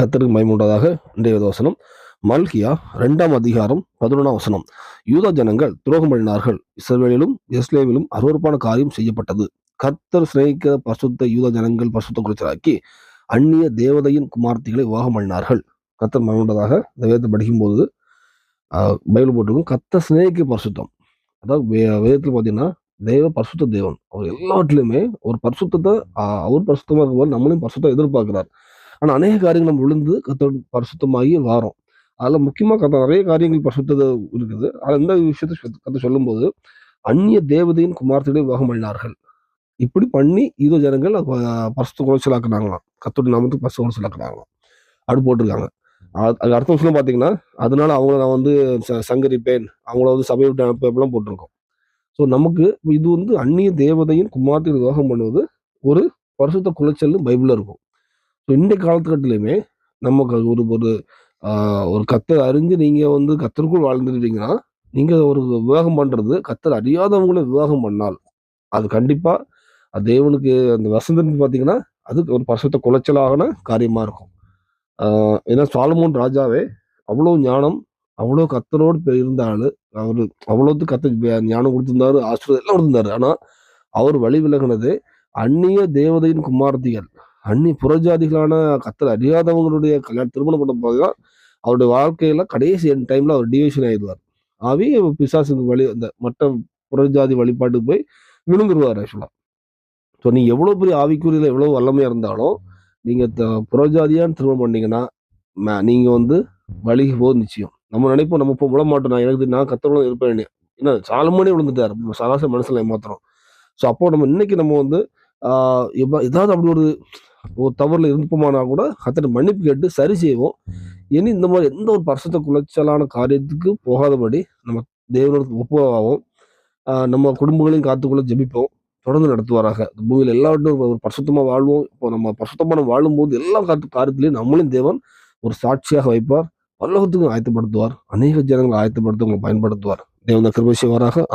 கத்தருக்கு மயமுண்டதாக இன்றைய வசனம். மல்கியா ரெண்டாம் அதிகாரம் பதினொன்றாம் வசனம். யூதா ஜனங்கள் துரோகம் பண்ணினார்கள். இஸ்ரேலிலும் இஸ்லேமிலும் அருவருப்பான காரியம் செய்யப்பட்டது. கத்தர் சிநேகிக்க பசுத்த யூதா ஜனங்கள் பசுத்த குறைச்சலாக்கி அந்நிய தேவதையின் குமார்த்திகளை விவாகம் பண்ணினார்கள். கத்தர் மயமுண்டதாக இந்த வேதத்தை படிக்கும்போது ஆஹ், பைபிள் போட்டிருக்கும் கத்தர் சிநேகிக்க பரிசுத்தம். அதாவது வே- வேதத்தில் பார்த்தீங்கன்னா தேவ பரிசுத்த தேவன். அவர் எல்லாவற்றிலுமே ஒரு பரிசுத்தத்தை அவர் பரிசுத்தமாக இருக்கும்போது நம்மளையும் பரிசுத்தம் எதிர்பார்க்கிறார். ஆனால் அநேக காரியங்கள் நம்ம விழுந்து கத்தோட பரிசுத்தமாகி வாரோம். அதில் முக்கியமாக கத்த நிறைய காரியங்கள் பரிசுத்தது இருக்குது. அதில் இந்த விஷயத்தை கற்று சொல்லும்போது அந்நிய தேவதையின் குமாரத்திலே விவாகம் பண்ணினார்கள். இப்படி பண்ணி இதோ ஜனங்கள் அஹ், பரிசுத்த குறைச்சலாக்குனாங்களாம் கத்தோட நாமத்துக்கு பரிசு குறைச்சலாக்குனாங்களாம் அப்படி போட்டிருக்காங்க. அது அது அடுத்த விஷயம் பார்த்தீங்கன்னா அதனால அவங்கள நான் வந்து ச- சங்கரிப்பேன். அவங்கள வந்து சபையை விட்டு அனுப்பலாம் போட்டிருக்கோம். ஸோ நமக்கு இது வந்து அந்நிய தேவதையின் குமாரத்தில் விவாகம் பண்ணுவது ஒரு பரிசுத்த குலைச்சல்னு பைபிளில் இருக்கும். ஸோ இந்த காலத்துக்கட்டிலையுமே நமக்கு ஒரு ஒரு ஒரு கத்தர் அறிஞ்சு நீங்கள் வந்து கத்தருக்குள் வாழ்ந்துட்டீங்கன்னா நீங்கள் ஒரு விவாகம் பண்ணுறது கத்தர் அறியாதவங்கள விவாகம் பண்ணால் அது கண்டிப்பாக தேவனுக்கு அந்த வசந்தன் பார்த்தீங்கன்னா அதுக்கு ஒரு பசத்தை குலைச்சலாகன காரியமாக இருக்கும். ஏன்னா சாலமோன் ராஜாவே அவ்வளோ ஞானம் அவ்வளோ கத்தரோடு இருந்தாலும் அவர் அவ்வளோத்து கத்த ஞானம் கொடுத்துருந்தாரு ஆசிரியர் எல்லாம் கொடுத்துருந்தாரு. ஆனால் அவர் வழி விலகினது அந்நிய தேவதையின் குமாரத்திகள். அன்னி புறஜாதிகளான கத்தர் அறியாதவங்களுடைய கல்யாணம் திருமணம் பண்ண போதுதான் அவருடைய வாழ்க்கையில கடைசி என் டைம்ல அவர் டிவிஷன் ஆயிடுவார். ஆவி பிசாசுக்கு வழி அந்த மற்ற புறஜாதி வழிபாட்டுக்கு போய் விழுங்குருவார் ஆக்சுவலா ஸோ நீ எவ்வளவு பெரிய ஆவிக்குறியில எவ்வளவு வல்லமையா இருந்தாலும் நீங்க த- புறஜாதியான்னு திருமணம் பண்ணீங்கன்னா நீங்கள் நீங்க வந்து வழிக்கு போது நிச்சயம். நம்ம நினைப்போம் நம்ம இப்போ விட மாட்டோம் நான் எனக்கு நான் கத்தவங்களும் இருப்பேன் ஏன்னா சாலமோனே விழுந்துட்டார். சராசரி மனசுல ஏமாத்துறோம். ஸோ அப்போ நம்ம இன்னைக்கு நம்ம வந்து எப்ப- ஏதாவது அப்படி ஒரு ஒரு தவறில் இருப்போமானா கூட அத்தனை மன்னிப்பு கேட்டு சரி செய்வோம். இனி இந்த மாதிரி எந்த ஒரு பரிசுத்த குலைச்சலான காரியத்துக்கு போகாதபடி நம்ம தேவனுக்கு ஒப்புவாகும் நம்ம குடும்பங்களையும் காத்துக்குள்ள ஜெபிப்போம். தொடர்ந்து நடத்துவாராக. பூமியில் எல்லாவற்றும் ஒரு பரிசுத்தமாக வாழ்வோம். இப்போ நம்ம பரிசுத்தமான வாழும்போது எல்லா காத்து காரியத்திலையும் நம்மளும் தேவன் ஒரு சாட்சியாக வைப்பார். பல்லவத்துக்கும் ஆயத்தப்படுத்துவார். அநேக ஜனங்களை ஆயத்தப்படுத்த உங்களை பயன்படுத்துவார். தேவன் கிருபசிவராக செய்வாராக.